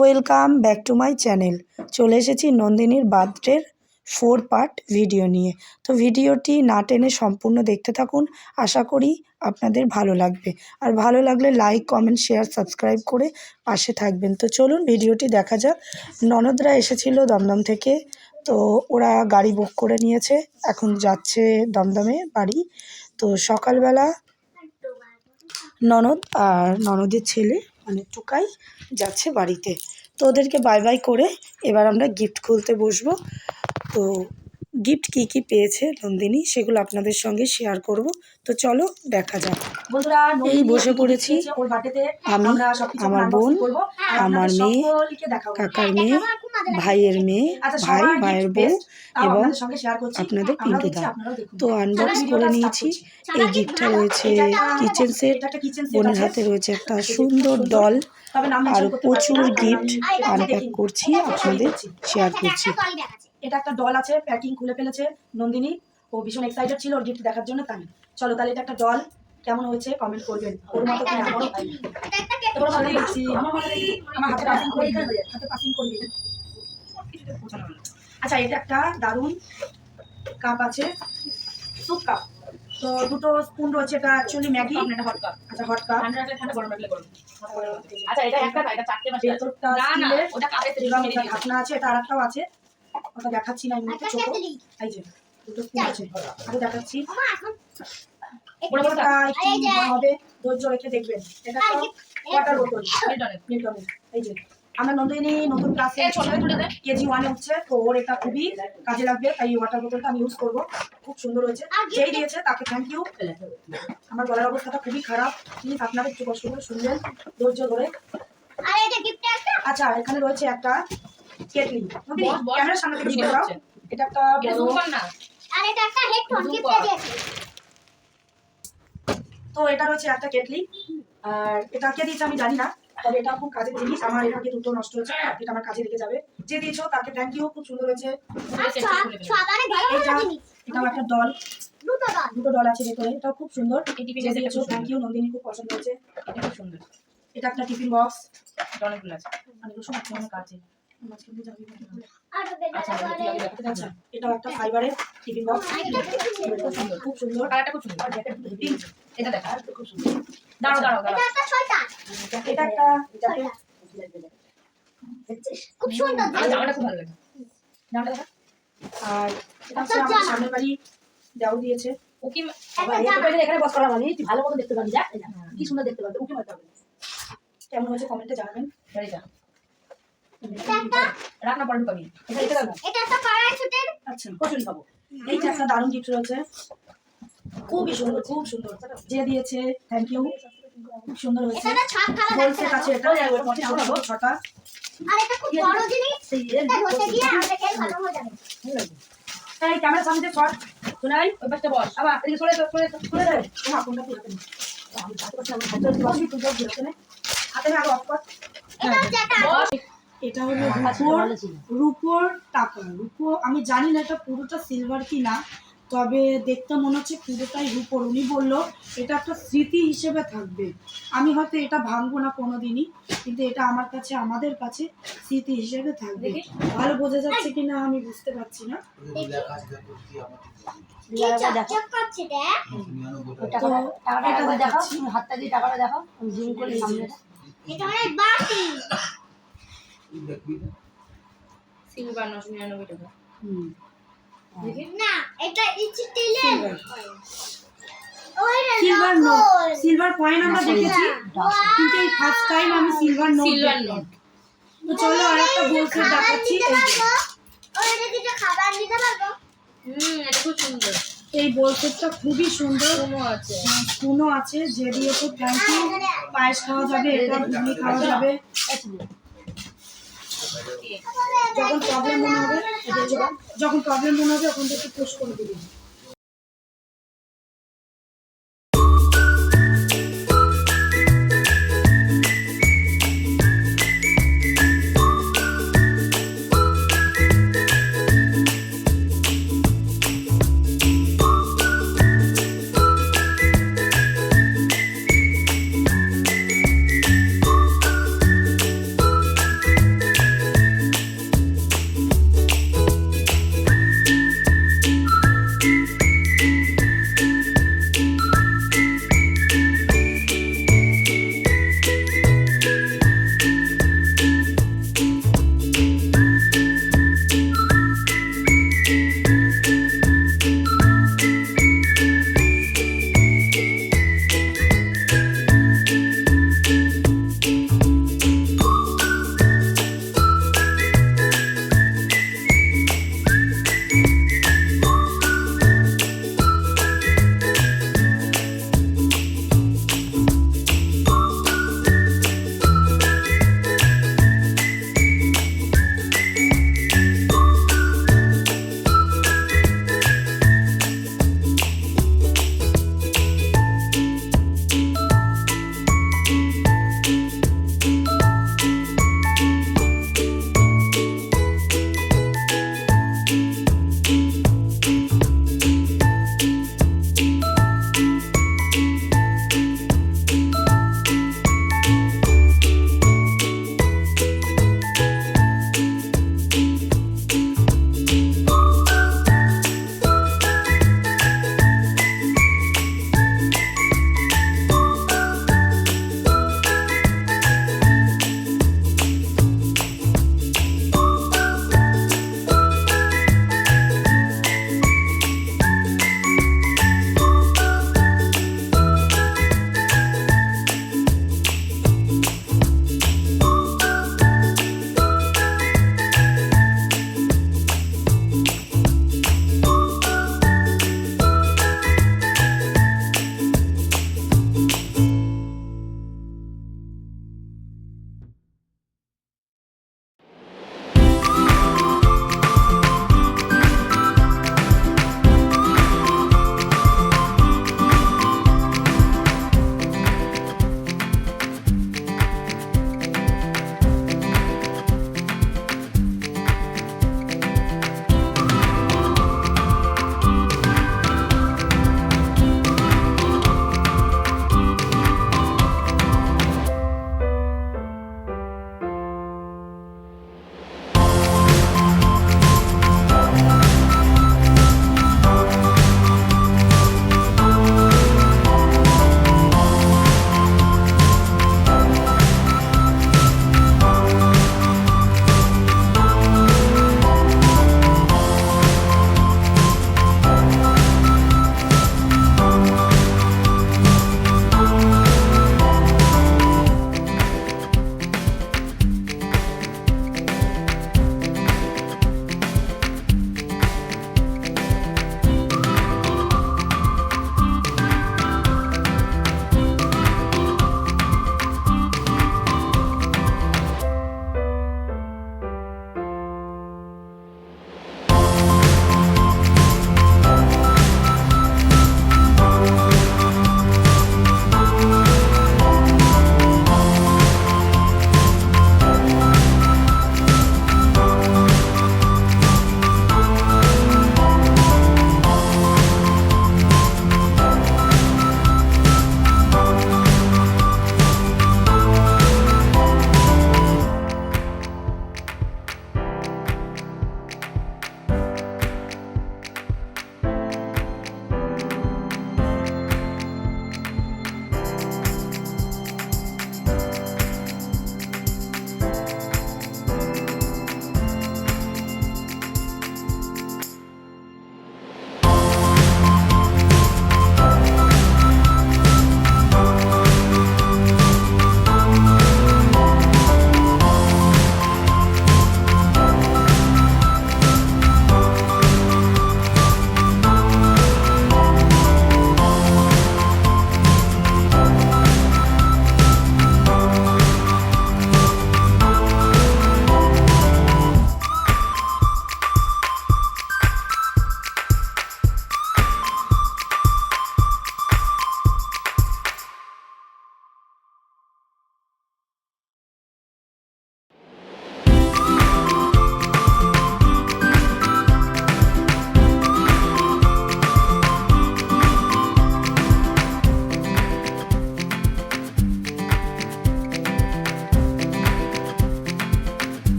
Welcome back to my channel. চলে এসেছি নন্দিনীর বার্থডের ফোর পার্ট ভিডিও নিয়ে। তো ভিডিওটি না টেনে সম্পূর্ণ দেখতে থাকুন। আশা করি আপনাদের ভালো লাগবে। আর ভালো লাগলে লাইক, কমেন্ট, শেয়ার, সাবস্ক্রাইব করে পাশে থাকবেন। তো চলুন ভিডিওটি দেখা যাক। ননদরা এসেছিল দমদম থেকে। তো ওরা গাড়ি বুক করে নিয়েছে। এখন যাচ্ছে দমদমে বাড়ি। তো সকালবেলা ননদ আর ননদের ছেলে মানে টুকাই যাচ্ছে বাড়িতে। তো ওদেরকে বাই বাই করে এবার আমরা গিফট খুলতে বসবো। তো গিফট কী কী পেয়েছে নন্দিনী সেগুলো আপনাদের সঙ্গে শেয়ার করব। তো চলো দেখা যাক। এই বসে পড়েছি। আমি, আমার বোন, আমার মেয়ে, কাকার মেয়ে ভাইয়ের মেয়ে আচ্ছা, ভাই ভাইয়ের বউ এবং আপনাদের পিন্টু দা। তো আনবক্স করে নিয়েছি। এই গিফটটা রয়েছে কিচেন সেট বোনের হাতে রয়েছে একটা সুন্দর ডল আর প্রচুর গিফট আনপ্যাক করছি আপনাদের শেয়ার করছি। এটা একটা ডল আছে প্যাকিং খুলে ফেলেছে নন্দিনী। ও ভীষণ এক্সাইটেড ছিল ওর গিফট দেখার জন্য তাই। চলো তাহলে এটা একটা ডল কেমন হয়েছে কমেন্ট করবেন। ওর মতো ভালো দেখছি। আমার ভালো দেখছি আমার হাতে পাসিং করে দিন হাতে পাসিং করে দিন আচ্ছা এটা একটা দারুণ কাপ আছে। স্যুপ কাপ তো দুটো স্পুন রয়েছে এটা অ্যাকচুয়ালি ম্যাগি হট কাপ আচ্ছা হট কাপ ঠান্ডা রাখলে ঠান্ডা গরম রাখলে গরম। আচ্ছা এটা একটা না এটা চারটে ভেতরটা না না ওটা এটা দিয়েছে। ঢাকনা আছে এটা আরেকটাও আছে। ওটা দেখাচ্ছি না এমনিতে ছোট। এই যে দুটো স্পুন আছে আরও দেখাচ্ছি। বড় বড়টা? এটা একটু বড় হবে ধৈর্য রেখে দেখবেন। এটা ওয়াটার বোতল মিল্টনের। মিল্টনের এই যে আমার নন্দিনী নতুন ক্লাসে এই তুলে দে। কেজি ওয়ানে উঠছে তো ওর এটা খুবই কাজে লাগবে তাই ওয়াটার বোতলটা আমি ইউজ করব। খুব সুন্দর হয়েছে। যেই দিয়েছে তাকে থ্যাংক ইউ আমার গলার অবস্থাটা খুবই খারাপ। প্লিজ আপনারা একটু কষ্ট করে শুনবেন ধৈর্য ধরে। আচ্ছা এখানে রয়েছে একটা কেটলি। ক্যামেরার সামনে থেকে সরে। এটা একটা এটা তো এটা রয়েছে একটা কেটলি আর এটা কে দিয়েছে আমি জানি না তবে এটা খুব কাজের জিনিস। আমার আগে দুটো নষ্ট হয়েছে এটা আমার কাজে লেগে যাবে। যে দিয়েছ তাকে থ্যাংক ইউ খুব সুন্দর হয়েছে। এটাও একটা ডল দুটো ডল আছে ভেতরে এটাও খুব সুন্দর। এই সেটটা দিয়েছ থ্যাংক ইউ নন্দিনী খুব পছন্দ হয়েছে। এটা খুব সুন্দর। এটা একটা টিফিন বক্স অনেকগুলো আছে। মানে রসুন আছে অনেক আছে মাঝখান দিয়ে যাবি না। আচ্ছা এটা তুই আগে দেখাতে আচ্ছা এটাও একটা ফাইবারের টিফিন বক্স খুব সুন্দর খুব সুন্দর কালারটা খুব সুন্দর এটা দেখা খুব সুন্দর দাঁড়াও দাঁড়াও দাঁড়াও এটা একটা খুব সুন্দর জামাটা খুব ভালো লাগে জামাটা দেখা আর এটা হচ্ছে আমাদের সামনের বাড়ি দেওয়া দিয়েছে। এখানে বস করা মানে ভালো মতো দেখতে পাবি যা কি সুন্দর দেখতে পাবি মারতে হবে কেমন হয়েছে কমেন্টে জানাবেন গাড়িটা এটা একটা রাখ না পরে ঢুকাবি এটা আচ্ছা কচুরি খাব। এই একটা দারুণ গিফট রয়েছে। খুবই সুন্দর খুব সুন্দর। যে দিয়েছে থ্যাংক ইউ খুব সুন্দর হয়েছে। পাবো। এটা ছটা। আর এটা খুব বড় জিনিস। এটা বসে দিয়ে আমরা খেয়ে ভালো হয়ে যাবে। এই ক্যামেরা সামনে শট শোনাই ওই পাশটা বস। আবার এদিকে সরে তো সরে তো সরে দে তোমার কোনটা তুই হাতে নে। আমি হাতে হাতে বসবি তুই বসবি হাতে নে হাতে আগে অফ কর এটা হচ্ছে একটা বস। এটা হলো রূপোর রূপোর টাকা রূপো আমি জানি না এটা পুরোটা সিলভার কি না তবে দেখতে মনে হচ্ছে পুরোটাই রূপোর। উনি বলল এটা একটা স্মৃতি হিসেবে থাকবে। আমি হয়তো এটা ভাঙবো না কোনোদিনই কিন্তু এটা আমার কাছে আমাদের কাছে স্মৃতি হিসেবে থাকবে। ভালো বোঝা যাচ্ছে কি না আমি বুঝতে পারছি না। কি চকচক করছে দেখ? তো এটা দেখাচ্ছি। হাতটা দিয়ে টাকাটা দেখো জুম করে সামনে এটা অনেক বাড়তি সিলভার নশো নিরানব্বই টাকা হুম, না এটা স্টিলের সিলভার নোট সিলভার কয়েন আমরা দেখেছি কিন্তু এই ফার্স্ট টাইম আমি সিলভার নোট সিলভার নোট তো চলো আর একটা বলছে দেখাচ্ছি। দিতে এই যে। পারব? ওই রে কিছু খাবার দিতে পারব? হুম এটা খুব সুন্দর। এই বোলসেটটা খুবই সুন্দর। কোনো আছে। স্পুনও আছে। যে দিয়েছে থ্যাংক ইউ পায়েস খাওয়া যাবে এটা ঘুগনি খাওয়া যাবে। যখন প্রবলেম মনে হবে যখন প্রবলেম মনে হবে ওখান থেকে পোস্ট করে দিবি।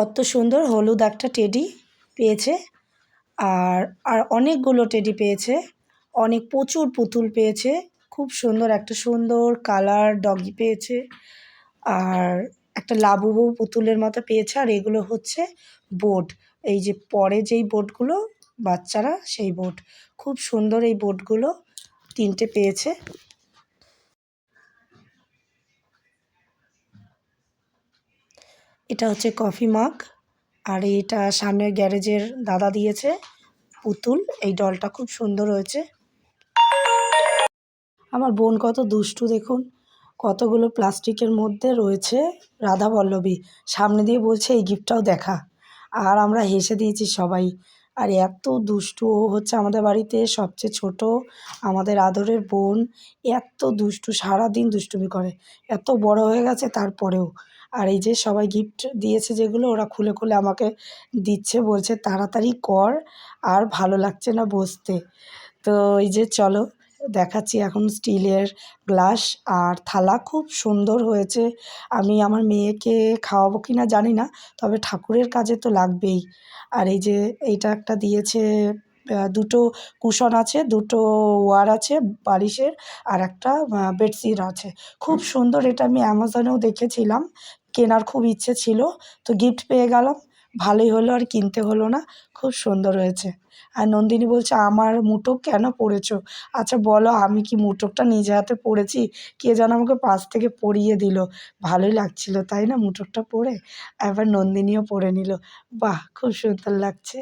কত সুন্দর হলুদ একটা টেডি পেয়েছে। আর আর অনেকগুলো টেডি পেয়েছে। অনেক প্রচুর পুতুল পেয়েছে। খুব সুন্দর একটা সুন্দর কালার ডগি পেয়েছে। আর একটা লাবুবু পুতুলের মতো পেয়েছে। আর এগুলো হচ্ছে বোট এই যে পরে যেই বোটগুলো বাচ্চারা সেই বোট খুব সুন্দর এই বোটগুলো তিনটে পেয়েছে। এটা হচ্ছে কফি মাগ। আর এটা সামনের গ্যারেজের দাদা দিয়েছে, পুতুল। এই ডলটা খুব সুন্দর হয়েছে। আমার বোন কত দুষ্টু, দেখুন। কতগুলো প্লাস্টিকের মধ্যে রয়েছে রাধা বল্লভী। সামনে দিয়ে বলছে, এই গিফটটাও দেখা। আর আমরা হেসে দিয়েছি সবাই। আর এত দুষ্টু, ও হচ্ছে আমাদের বাড়িতে সবচেয়ে ছোট, আমাদের আদরের বোন। এত দুষ্টু, সারাদিন দুষ্টুমি করে। এত বড় হয়ে গেছে তারপরেও। আর এই যে সবাই গিফট দিয়েছে যেগুলো, ওরা খুলে খুলে আমাকে দিচ্ছে, বলছে তাড়াতাড়ি কর, আর ভালো লাগছে না বসতে। তো এই যে চলো, দেখাচ্ছি এখন স্টিলের গ্লাস, আর থালা খুব সুন্দর হয়েছে। আমি আমার মেয়েকে খাওয়াবো কি না জানি না, তবে ঠাকুরের কাজে তো লাগবেই। আর এই যে এইটা একটা দিয়েছে দুটো কুশন আছে, দুটো ওয়ার আছে বালিশের, আর একটা বেডশিট আছে। খুব সুন্দর, এটা আমি অ্যামাজনেও দেখেছিলাম। কেনার খুব ইচ্ছে ছিল, তো গিফট পেয়ে গেলাম। ভালোই হলো আর কিনতে হলো না, খুব সুন্দর হয়েছে। আর নন্দিনী বলছে, আমার মুটক কেন পরেছো আচ্ছা বলো, আমি কি মুটকটা নিজে হাতে পড়েছি? কে যেন আমাকে পাশ থেকে পরিয়ে দিল। ভালোই লাগছিল, তাই না, মুটকটা পরে এবার নন্দিনীও পরে নিল। বাহ, খুব সুন্দর লাগছে।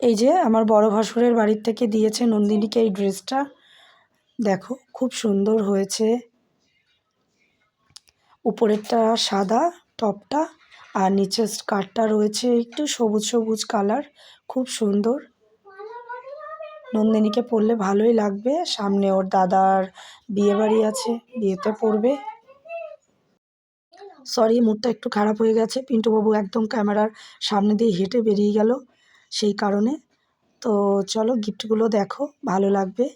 এই যে আমার বড় ভাসুরের বাড়ির থেকে দিয়েছে নন্দিনীকে এই ড্রেসটা। দেখো, খুব সুন্দর হয়েছে। উপরেরটা সাদা, টপটা, আর নিচের স্কার্টটা রয়েছে একটু সবুজ সবুজ কালার, খুব সুন্দর। নন্দিনীকে পরলে ভালোই লাগবে। সামনে ওর দাদার বিয়ে বাড়ি আছে, বিয়েতে পরবে। সরি মুডটা একটু খারাপ হয়ে গেছে। পিন্টুবাবু একদম ক্যামেরার সামনে দিয়ে হেঁটে বেরিয়ে গেল। সেই কারণে। তো চলো গিফটগুলো দেখো, ভালো লাগবে।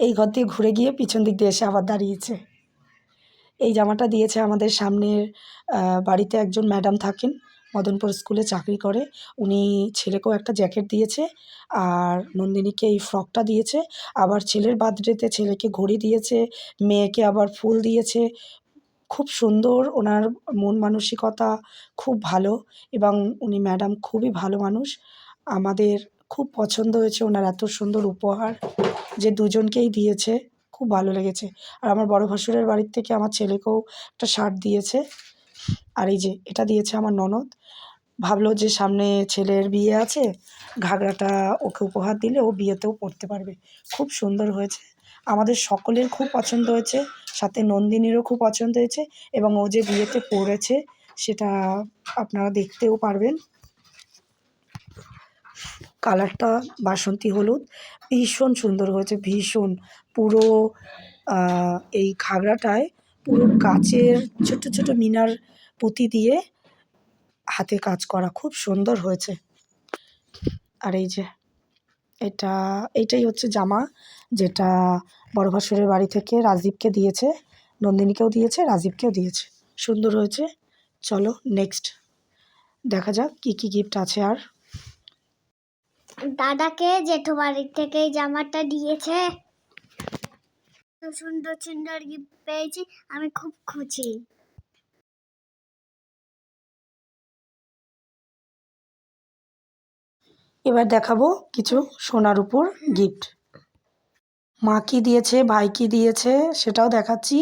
এই ঘর দিয়ে ঘুরে গিয়ে পিছন দিক দিয়ে এসে আবার দাঁড়িয়েছে। এই জামাটা দিয়েছে আমাদের সামনের বাড়িতে একজন ম্যাডাম থাকেন, মদনপুর স্কুলে চাকরি করে। উনি ছেলেকেও একটা জ্যাকেট দিয়েছে আর নন্দিনীকে এই ফ্রকটা দিয়েছে। আবার ছেলের বার্থডেতে ছেলেকে ঘড়ি দিয়েছে, মেয়েকে আবার ফুল দিয়েছে। খুব সুন্দর, ওনার মন মানসিকতা খুব ভালো এবং উনি ম্যাডাম খুবই ভালো মানুষ। আমাদের খুব পছন্দ হয়েছে ওনার এত সুন্দর উপহার যে দুজনকেই দিয়েছে, খুব ভালো লেগেছে। আর আমার বড় ভাসুরের বাড়ির থেকে আমার ছেলেকেও একটা শার্ট দিয়েছে। আর এই যে এটা দিয়েছে আমার ননদ। ভাবলো যে সামনে ছেলের বিয়ে আছে, ঘাগরাটা ওকে উপহার দিলে ও বিয়েতেও পরতে পারবে। খুব সুন্দর হয়েছে। আমাদের সকলের খুব পছন্দ হয়েছে, সাথে নন্দিনীরও খুব পছন্দ হয়েছে এবং ও যে বিয়েতে পড়েছে সেটা আপনারা দেখতেও পারবেন। কালারটা বাসন্তী হলুদ, ভীষণ সুন্দর হয়েছে, ভীষণ। পুরো এই ঘাগরাটায় পুরো কাচের ছোট ছোট মিনার পুঁতি দিয়ে হাতে কাজ করা খুব সুন্দর হয়েছে। আর এই যে এটা, এইটাই হচ্ছে জামা যেটা বড় ভাসুরের বাড়ি থেকে রাজীবকে দিয়েছে, নন্দিনীকেও দিয়েছে, রাজীবকেও দিয়েছে। সুন্দর হয়েছে। চলো নেক্সট দেখা যাক কী কী গিফট আছে আর। দাদাকে জেঠু বাড়ির থেকে এই জামাটা দিয়েছে। সুন্দর সুন্দর গিফট পেয়েছি। আমি খুব খুশি। এবার দেখাবো কিছু সোনার উপর গিফট মা কি দিয়েছে, ভাই কি দিয়েছে সেটাও দেখাচ্ছি।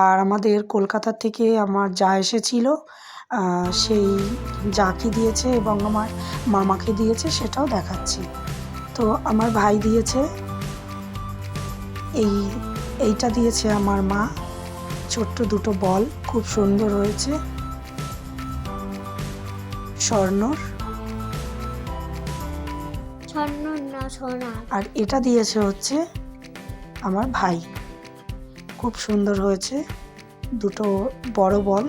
আর আমাদের কলকাতা থেকে আমার যা এসেছিল সেই যা কি দিয়েছে এবং আমার মামাকে দিয়েছে সেটাও দেখাচ্ছি। তো আমার ভাই দিয়েছে, এই, এইটা দিয়েছে আমার মা। ছোট্ট দুটো বল, খুব সুন্দর হয়েছে। স্বর্ণর। আর এটা দিয়েছে হচ্ছে আমার ভাই। খুব সুন্দর হয়েছে। দুটো বড় বল।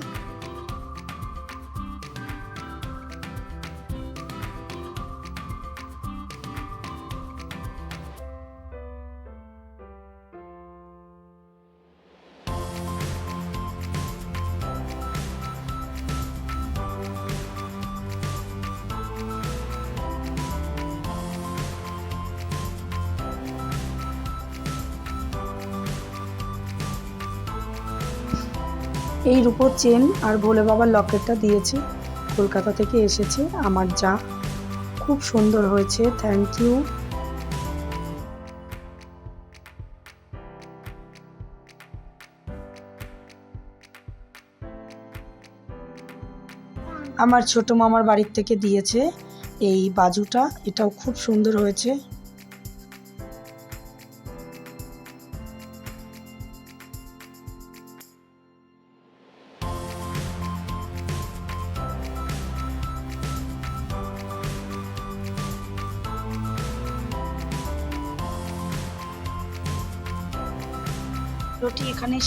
এই রূপোর চেন আর ভোলে বাবার লকেটটা দিয়েছে। কলকাতা থেকে এসেছে আমার যা। খুব সুন্দর হয়েছে থ্যাংক ইউ আমার ছোট মামার বাড়ির থেকে দিয়েছে এই বাজুটা। এটাও খুব সুন্দর হয়েছে।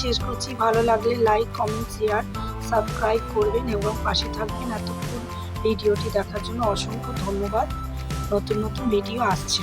শেষ করছি। ভালো লাগলে লাইক কমেন্ট শেয়ার সাবস্ক্রাইব করবেন এবং পাশে থাকবেন এতক্ষণ। ভিডিওটি দেখার জন্য অসংখ্য ধন্যবাদ। নতুন নতুন ভিডিও আসছে।